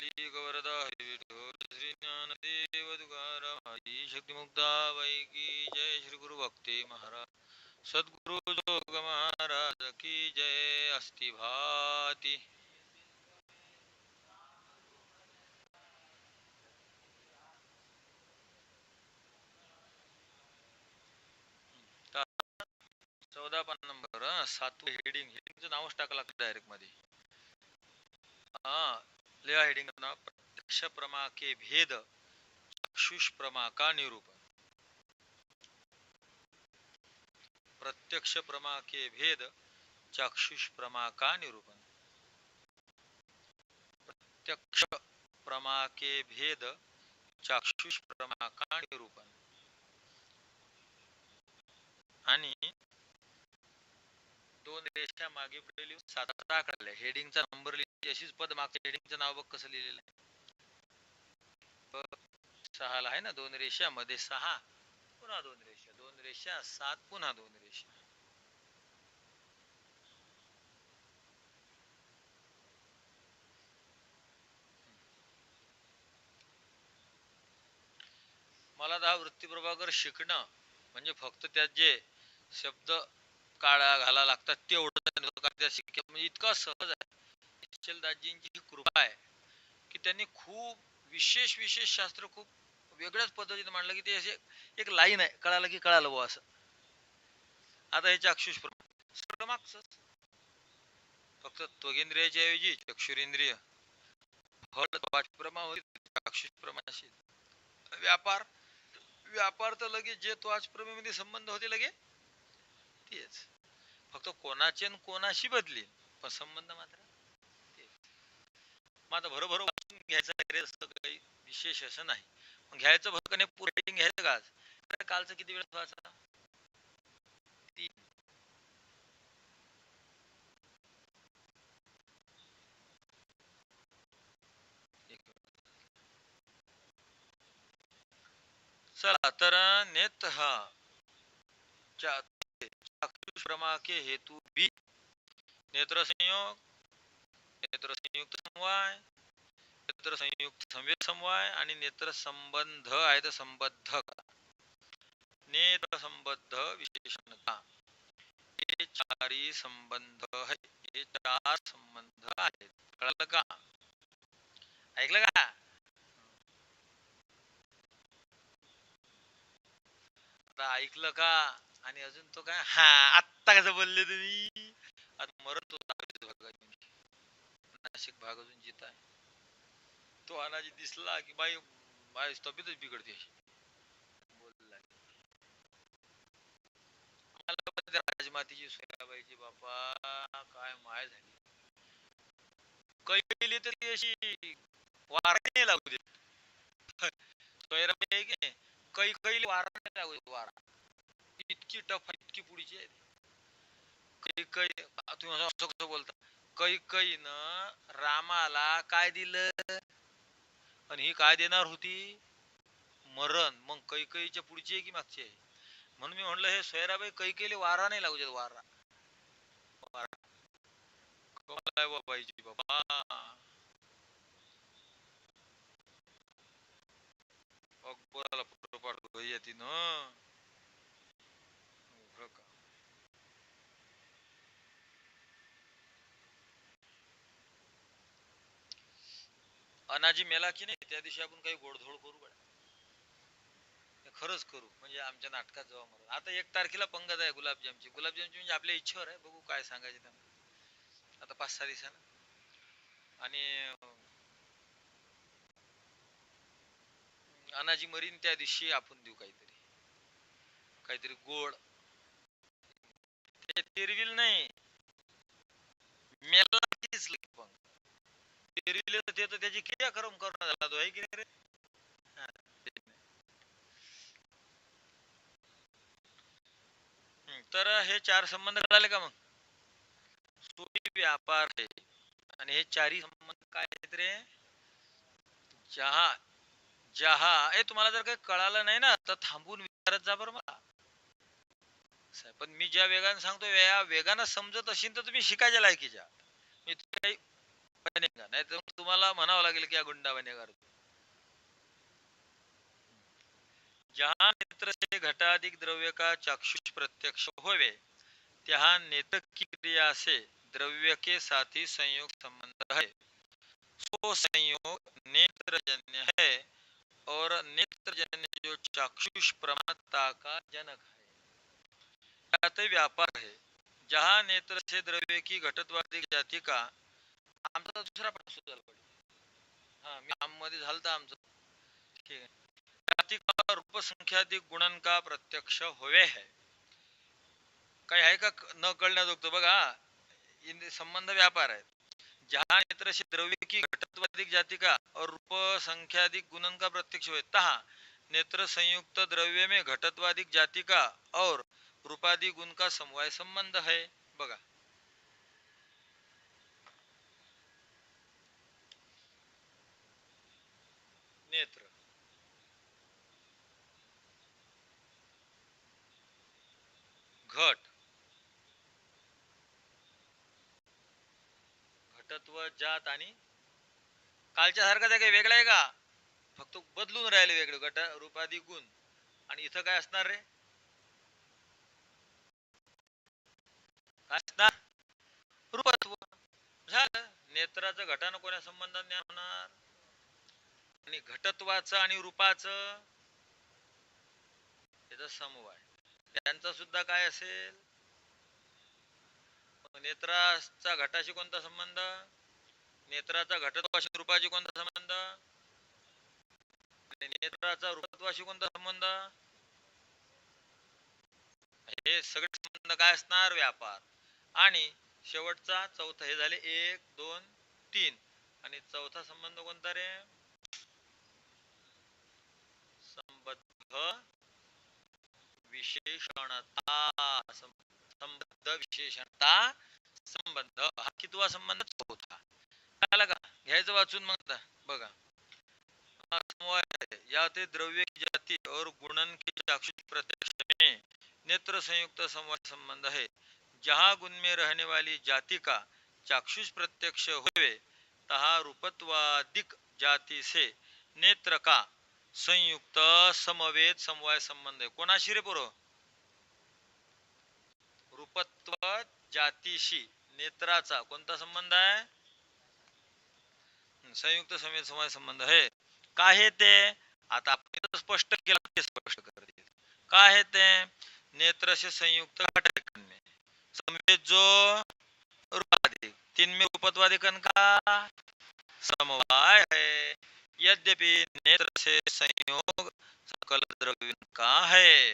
मंगली गवरदा हरी श्री ज्ञानदेव शक्तिमुक्ता की जय श्री गुरु भक्ती महाराज। सद्गुरु जोग महाराज की जय अस्ति भाती। चौदा पान नंबर सातवं हेडिंग हेडिंगचं नावच टाकलं लागतं डायरेक्टमध्ये. हा लिहा हेडिंग नाव प्रत्यक्ष प्रमा के भेद चक्षुष प्रमा का निरूपण. प्रत्यक्ष प्रमा के भेद चक्षुष प्रमा का निरूपण. प्रत्यक्ष प्रमा के भेद चक्षुष प्रमा का निरूपण. आणि दोन रेषा मागे पुढे लिहून सात सात हेडिंगचा नंबर लिहिली. अशीच पद मागच्या हेडिंगचं नाव बघ कसं लिहिलेलं आहे. सहाला आहे ना दोन रेषा मध्ये सहा पुन्हा दोन रेषा. दोन रेषा सात पुन्हा दोन रेषा. मला दहा हा वृत्तीप्रभाकर शिकणं म्हणजे फक्त त्यात जे शब्द काळा घाला लागतात तेवढं म्हणजे इतका सहज आहे. निश्चलदासजींची ही कृपा आहे की त्यांनी खूप विशेष विशेष शास्त्र खूप वेगळ्याच पद्धतीने मांडलं की ते असे एक लाईन आहे कळालं की कळालं बुवा असं. आता हे चाक्षुष प्रमा फक्त त्वगेंद्रियाच्या ऐवजी चक्षुरेंद्रिय. व्यापार व्यापार तर लगेच जे त्वाचप्रमेमध्ये संबंध होते लगे तेच. फक्त कोणाचे न कोणाशी बदली पण संबंध मात्र मग आता बरोबर घ्यायचं रे असं काही विशेष असं नाही. मग घ्यायचं भरकने नाही पुरेटिंग घ्यायचं का आज कालचं किती वेळ वाचा तीन. चला तर नेत हा. चा- चाक्षुष प्रमा के हेतु भी नेत्र संयोग नेत्र संयुक्त समवाय नेत्र संयुक्त संवेद समवाय आणि नेत्र संबंध आहे तर संबद्ध नेत्र संबद्ध विशेषणता. हे चारी संबंध आहे हे चार संबंध आहेत. कळलं का? ऐकलं का? आता ऐकलं का? आणि अजून तो काय हा आत्ता कसं बोलले तुम्ही? आता मरत तो नाशिक भाग अजून जित. आहे तो अनाजी दिसला की बाई बाई तब्येतच बिघडते अशी. मला राजमातीची सोयाबाईची बापा काय माय झाली. कैली तरी अशी वारा नाही लागू दे सोयराबाई की नाही? कै कैली वारा नाही लागू देत वारा. इतकी टफ आहे इतकी पुढची आहे. कै कै तुम्ही असं कसं बोलता? कै कै रामाला काय दिलं? आणि ही काय देणार होती? मरण. मग कै कैच्या पुढची आहे की मागची आहे? म्हणून मी म्हणलं हे सैराबाई कै कैले वारा नाही लागू देत वारा. वारा. बाबा. अकबराला पोटपाट येते तिनं उघडं का अनाजी मेला की नाही त्या दिवशी आपण काही गोडधोड करू बडा खरंच करू म्हणजे आमच्या नाटकात जेव्हा मरण. आता एक तारखेला पंगत आहे गुलाबजामची. गुलाबजामची म्हणजे आपल्या इच्छेवर आहे. बघू काय सांगायचे त्यांना. आता पाच सहा दिवसानं. आणि अनाजी मरीन त्या दिवशी आपण देऊ काहीतरी. काहीतरी गोड. ते तिरविल नाही. मेला पंग पेरिले ते तर त्याची क्रियाक्रम करणं झाला तो आहे की नाही रे? तर हे चार संबंध कळाले का मग? सोयी व्यापार आहे. आणि हे चारही संबंध काय आहेत रे? जहा जहा. ए तुम्हाला जर काही कळालं नाही ना तर थांबून विचारत जा बरं मला. पण मी ज्या वेगाने सांगतो या वेगानं समजत असेल तर तुम्ही शिकायच्या लायकीच्या. मी काही बनेगा नाही तर तुम्हाला म्हणावं लागेल की हा गुंडा बनेगा जहा नेत्र से घटाधिक द्रव्य का चाक्षुष प्रत्यक्ष होवे, त्या नेत्र की क्रिया से द्रव्य के साथ ही संयोग संबंध है. सो संयोग नेत्रजन्य है और नेत्रजन्य जो चाक्षुष प्रमाता का जनक है. व्यापार है. जहा नेत्र से द्रव्य की घटत्वाधिक जाति का आमचा दुसरा प्रश्न सुरू झाला हा मी आममध्ये झालं आमचं. ठीक आहे. जाती का गुणन का प्रत्यक्ष होवे है. काही आहे का न कळण्याजोगत बघा संबंध व्यापार आहे जहा नेत्र से द्रव्य की घटत्वाधिक जाति का और रूप संख्याधिक गुणन का प्रत्यक्ष हुए तहा नेत्र संयुक्त द्रव्य में घटत्वाधिक जाति का और रूपादि गुण का समवाय संबंध है. बघा. नेत्र घट. घटत्व जात आणि कालच्या सारखं काही वेगळं आहे का? फक्त बदलून राहिले वेगळे गट रूपादी गुण. आणि इथं काय असणार रे? काय असणार? रूपत्व. झालं. नेत्राचं घटानं कोण्या संबंधात ज्ञान होणार? आणि घटत्वाचं आणि रूपाचं याचा समवाय. त्यांचा सुद्धा काय असेल? नेत्राचा घटाशी कोणता संबंध? नेत्राचा घटत्वाशी रूपाशी कोणता संबंध? नेत्राचा रूपत्वाशी कोणता संबंध? हे सगळे संबंध काय असणार? व्यापार. आणि शेवटचा चौथा हे झाले एक दोन तीन. आणि चौथा संबंध कोणता रे? संबद्ध विशेषणता संबद्ध विशेषणता संबंध हा कितवा संबंध? चौथा. आला का घ्यायचं वाचून मग बघा. समवाय है। द्रव्य की जाति और गुणन के चाक्षुष प्रत्यक्ष में नेत्र संयुक्त समवाय संबंध है. जहाँ गुण में रहने वाली जाति का चाक्षुष प्रत्यक्ष हुए तहा रूपत्वादिक जाति से नेत्र का संयुक्त समवेत समवाय संबंध आहे. कोणाशी रे पोरं? रूपत्व जातीशी नेत्राचा कोणता संबंध आहे? संयुक्त समेत समवाय संबंध आहे. काय ते? आता आपण स्पष्ट केलं ते स्पष्ट करते. काय आहे ते? नेत्र संयुक्त घटकन में जो रूपाधिक. तीन में उपत्वाधिकन का? समवाय है यद्यपि नेत्र से संयोग सकल द्रव्य का है।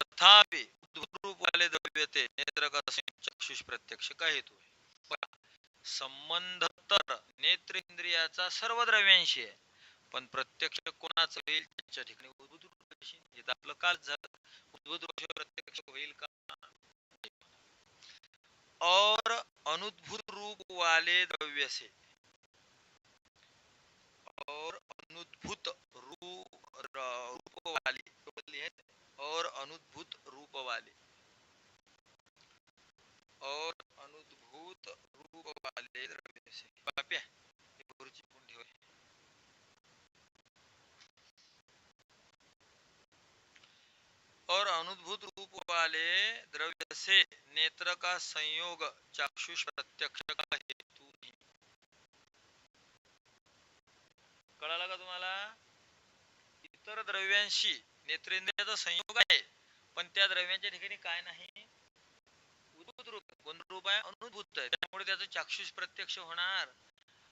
तथापि रूप वाले द्रव्य थे नेत्र का चक्षुष प्रत्यक्ष का हेतु है। संबंध तर नेत्र इंद्रियाचा सर्व द्रव्यांशी आहे पण प्रत्यक्ष कोणाचं होईल त्याच्या ठिकाणी उद्भूत रूपाशी आपलं काल झालं. उद्भूत रूप प्रत्यक्ष होईल का? और अनुद्भूत रूप वाले द्रव्य से अनुद्भूत रूप वाले और अनुद्भूत रूप वाले द्रव्य से पण और अनुद्भूत रूप वाले द्रव्य से नेत्र का संयोग चाक्षुष प्रत्यक्ष का हेतु नहीं कळालं का तुम्हाला इतर द्रव्यांशी नेत्रेंद्रियाचा संयोग आहे पण त्या द्रव्यांच्या ठिकाणी काय नाही. उद्भूत रूप आहे. आहे अनुद्भूत आहे. त्यामुळे त्याचं चाक्षुष प्रत्यक्ष होणार.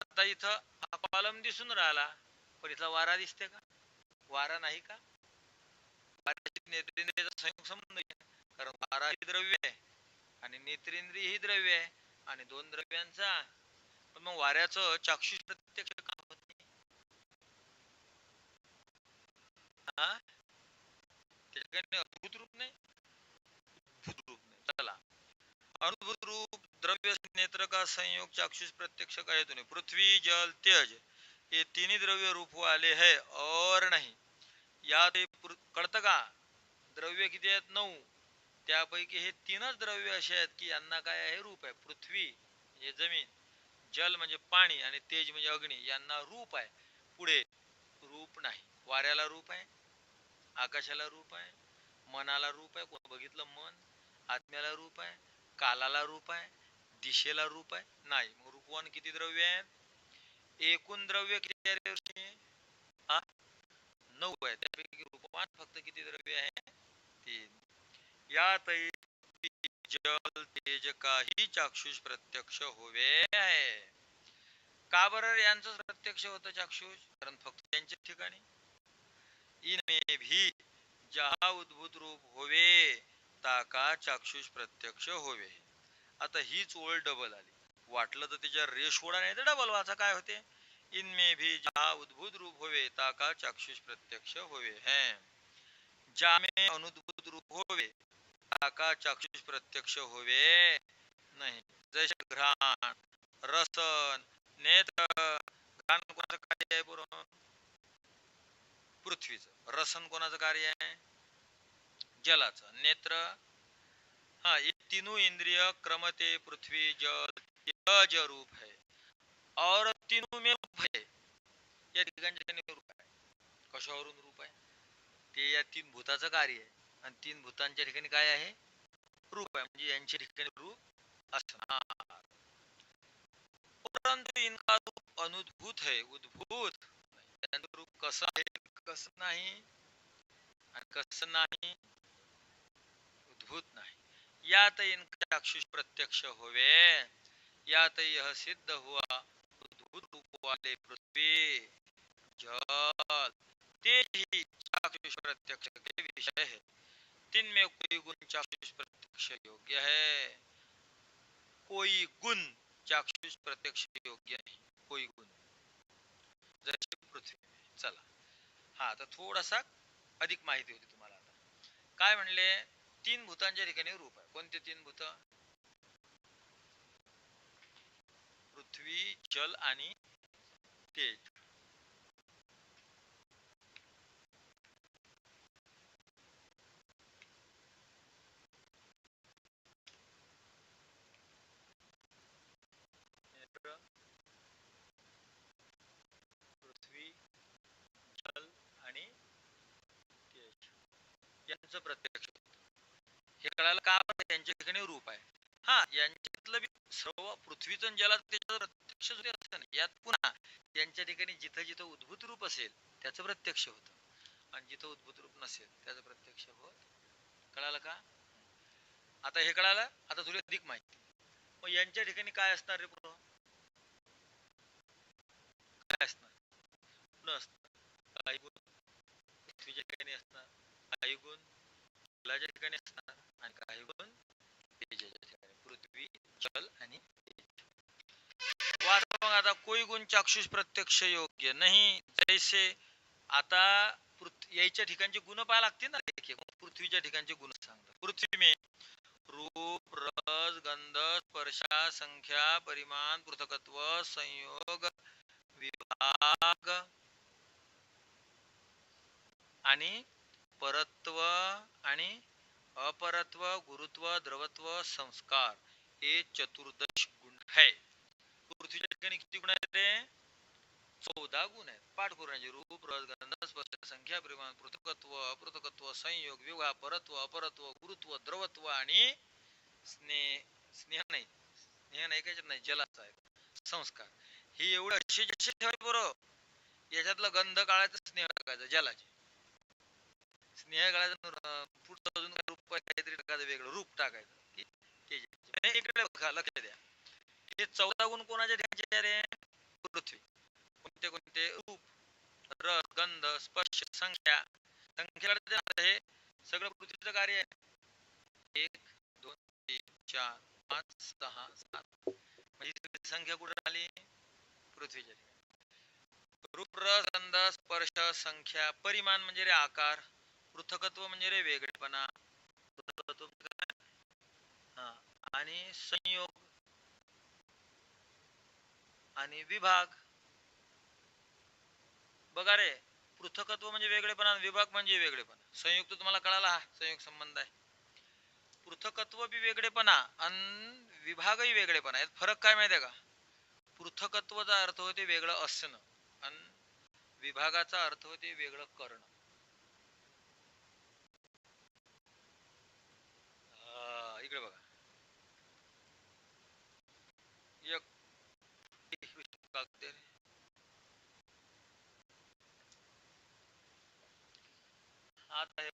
आता इथं हा कॉलम दिसून राहिला. पण इथला वारा दिसते का? वारा नाही का? वाऱ्याशी नेत्रेंद्रियाचा संयुक्त संबंध कारण वारा ही द्रव्य आहे आणि नेत्रेंद्रिय ही द्रव्य आहे आणि दोन द्रव्यांचा. पण मग वाऱ्याचं चाक्षुष प्रत्यक्ष का होत नाही? हा अद्भुत रूप नाही अद्भुत रूप नाही. चला. अनुभूत रूप द्रव्य नेत्र का संयोग चाक्षुष प्रत्यक्ष का हेतु नहीं. पृथ्वी जल तेज ये तीनही द्रव्य रूप वाले है और नहीं. यात ते कळतं का? द्रव्य किती आहेत? नऊ. त्यापैकी हे तीनच द्रव्य असे आहेत की यांना काय आहे? रूप आहे. पृथ्वी म्हणजे जमीन. जल म्हणजे पाणी आणि तेज म्हणजे अग्नी. यांना रूप आहे. पुढे रूप नाही. वाऱ्याला रूप आहे. आकाशाला रूप आहे मनाला रूप आहे कोण बघितलं मन आत्म्याला रूप आहे कालाला रूप आहे दिशेला रूप आहे? नाही. मग रूपवान किती द्रव्य आहेत? एकूण द्रव्य किती आहे नऊ आहे. त्यापैकी रूपवान फक्त किती द्रव्य आहे? तीन. यातही जल तेज काही चाक्षुष प्रत्यक्ष होवे आहे. का बरं यांचं प्रत्यक्ष होतं चाक्षुष? कारण फक्त त्यांच्या ठिकाणी. इनमे भी जहा उद्भूत रूप होवे ताका चाक्षुष प्रत्यक्ष होवे. आता हीच ओळ डबल आली. वाटलं तर तिच्या रेशोडा नाही तर डबल वाचा काय होते? इनमे भी जहा उद्भूत रूप होवे ताका चाक्षुष प्रत्यक्ष होवे. है. जामे अनुद्भूत रूप होवे ताका चाक्षुष प्रत्यक्ष होवे. नाही. जैसे घ्राण रसन नेत्र घ्राण कोणाचं कार्य आहे बरोबर पृथ्वीचं. रसन कोणाचं कार्य आहे? जलाचं. नेत्र? हा ये तीनों इंद्रिय क्रमते पृथ्वी जल यज रूप है और तीनों में रूप है या ठिकाणी ठिकाणी रूप आहे. कशावरून रूप आहे? ते या तीन भूताचं कार्य आहे. आणि तीन भूतांच्या ठिकाणी काय आहे? रूप आहे. म्हणजे यांच्या ठिकाणी रूप असणार. परंतु इनका रूप अनुद्भूत है उद्भूत. त्यांचं रूप कसं आहे, कसं नाही नाही, उद्भूत नाही. इनका चाक्षुष प्रत्यक्ष होवे. यात यह सिद्ध हुआ, उद्भूत रूप वाले पृथ्वी, जल. तेज ही चाक्षुष प्रत्यक्ष के विषय है. तीन में कोई गुण चाक्षुष प्रत्यक्ष योग्य है? कोई गुण चाक्षुष प्रत्यक्ष योग्य नहीं, कोई गुण जशी पृथ्वी. चला. हा आता थोडासा अधिक माहिती होती तुम्हाला आता. काय म्हणले? तीन भूतांच्या ठिकाणी रूप आहे. कोणते तीन भूत? पृथ्वी जल आणि तेज नेत्र पृथ्वी जल आणि तेज यांचं प्रत्यक्ष हे कळायला का बरं? त्यांच्या ठिकाणी रूप आहे. हा यांच्यातलं सर्व पृथ्वीतून ज्याला त्याच्यात प्रत्यक्ष असतं यात पुन्हा यांच्या ठिकाणी जिथं जिथं उद्भूत रूप असेल त्याचं प्रत्यक्ष होतं. आणि जिथं उद्भूत रूप नसेल त्याचं प्रत्यक्ष होत. कळालं का? आता हे कळालं? आता थोडी अधिक माहिती. मग यांच्या ठिकाणी काय असणार रे पुढं? काय असणार? पुढं असणार? काही पृथ्वीच्या ठिकाणी असणार. काही गुण जलाच्या ठिकाणी असणार आणि काही गुण तेजाच्या ठिकाणी. पृथ्वी जल आणि मग आता कोई गुण चाक्षुष प्रत्यक्ष योग्य नाही. जैसे आता याच्या ठिकाणचे गुण पाहा लागतील ना पृथ्वीच्या ठिकाणचे गुण सांगतात. पृथ्वी मे रूप रस गंध स्पर्शा संख्या परिमाण पृथकत्व संयोग विभाग आणि परत्व आणि अपरत्व गुरुत्व द्रवत्व संस्कार हे चतुर्दश गुण आहे. पृथ्वीच्या ठिकाणी किती गुण आहेत रे? चौदा गुण आहेत. पाठ करून रूप रस गंध स्पर्श संख्या परिमाण पृथकत्व अपृथकत्व संयोग विवाह परत्व अपरत्व गुरुत्व द्रवत्व आणि स्नेह स्नेह नाही. स्नेह नाही काय नाही. जलाचा आहे संस्कार. ही एवढं असे जसे ठेवायचे बरं. याच्यातलं गंध काढायचं स्नेह टाकायचं जलाचे. स्नेह काढायचं पुढचं अजून काय रूप काहीतरी टाकायचं वेगळं रूप टाकायचं. इकडे बघा, लक्ष द्या. हे चौदा गुण कोणाच्या ठिकाणचे रे? पृथ्वी. कोणते कोणते? रूप रस गंध स्पर्श संख्या. संख्या हे सगळं पृथ्वीचं कार्य आहे. एक दोन तीन चार पाच सहा सात. म्हणजे संख्या कुठे आली पृथ्वीच्या रूप रस गंध स्पर्श संख्या परिमाण म्हणजे रे आकार. पृथकत्व म्हणजे रे वेगळेपणा. आणि संयोग आणि विभाग. बघा रे पृथकत्व म्हणजे वेगळेपणा विभाग म्हणजे वेगळेपणा. संयुक्त तुम्हाला कळाला हा? संयोग संबंध आहे. पृथकत्व बी वेगळेपणा आणि विभागही वेगळेपणा. यात फरक काय माहितीये का? पृथकत्वचा अर्थ होते वेगळं असणं आणि विभागाचा अर्थ होते वेगळं करणं. इकडे बघा. आता हे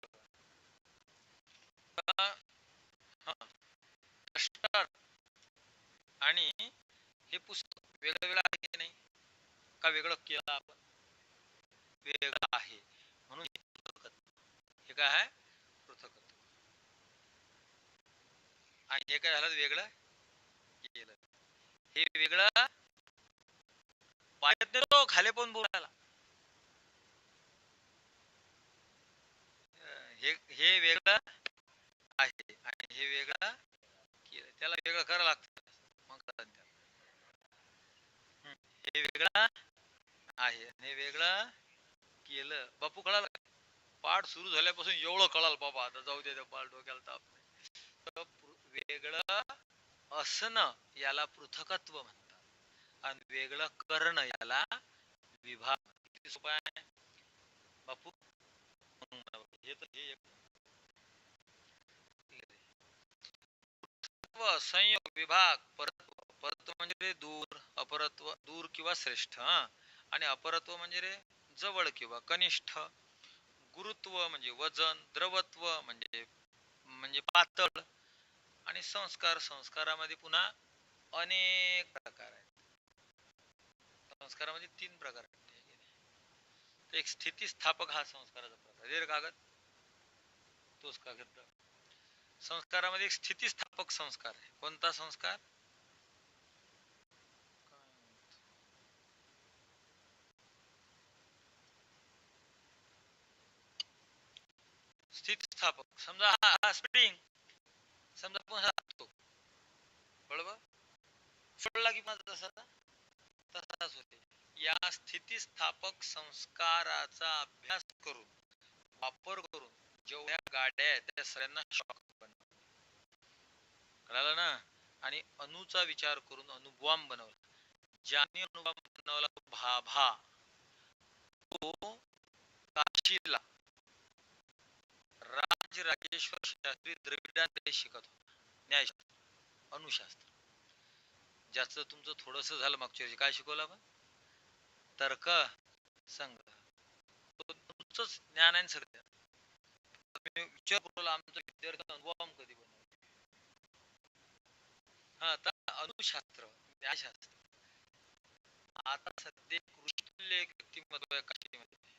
आणि हे पुस्तक वेगळं वेगळं आहे की नाही? का वेगळं केलं आपण? वेगळं आहे. म्हणून हे काय आहे? पृथकत्व. आणि हे काय झालं? वेगळं केलं. हे वेगळं पायात तो खाली पण बोलायला हे हे वेगळं आहे आणि हे वेगळं केलं. त्याला वेगळं करावं लागतं. मग हे वेगळं आहे आणि हे वेगळं केलं. बापू कळालं पाठ सुरू झाल्यापासून एवढं कळाल बाबा. आता जाऊ दे पाठ डोक्याला ताप नाही. वेगळं असणं याला पृथकत्व म्हणतात. आणि वेगळं करणं याला विभाग. किती सोपं आहे? बापू हे तर हे संयोग विभाग परत्व. परत्व म्हणजे रे दूर अपरत्व दूर किंवा श्रेष्ठ आणि अपरत्व म्हणजे रे जवळ किंवा कनिष्ठ. गुरुत्व म्हणजे वजन द्रवत्व म्हणजे म्हणजे पातळ. आणि संस्कार, संस्कारामध्ये पुन्हा अनेक प्रकार आहेत. संस्कारामध्ये तीन प्रकार आहेत. एक स्थितिस्थापक हा संस्काराचा प्रकार. रे कागद तोच कागद संस्कारामध्ये एक स्थितिस्थापक संस्कार आहे. कोणता संस्कार? स्थितिस्थापक. समजा हा स्प्रिंग समजा आपण राहतो बरोबर? सोडला की माझा तसा? तसाच होते. या स्थितिस्थापक संस्काराचा अभ्यास करून वापर करून जेवढ्या गाड्या आहेत त्या सगळ्यांना शॉक बनवला. कळालं ना? आणि अणूचा विचार करून अणुबॉम्ब बनवला. ज्याने अणुबॉम्ब बनवला तो भाभा. तो काशीला शिवाजी राजेश्वर शास्त्री द्रविडांकडे शिकत होता. न्यायशास्त्र अनुशास्त्र. ज्याचं तुमचं थोडस झालं मागच्या वर्षी. काय शिकवलं आपण? तर्क संघ. तुमचंच ज्ञान आहे सगळं विचार करू आमचा विद्यार्थी अनुभव कधी बनवला हा आता अणुशास्त्र न्यायशास्त्र. आता सध्या कृषी एक व्यक्तिमत्व आहे काशीमध्ये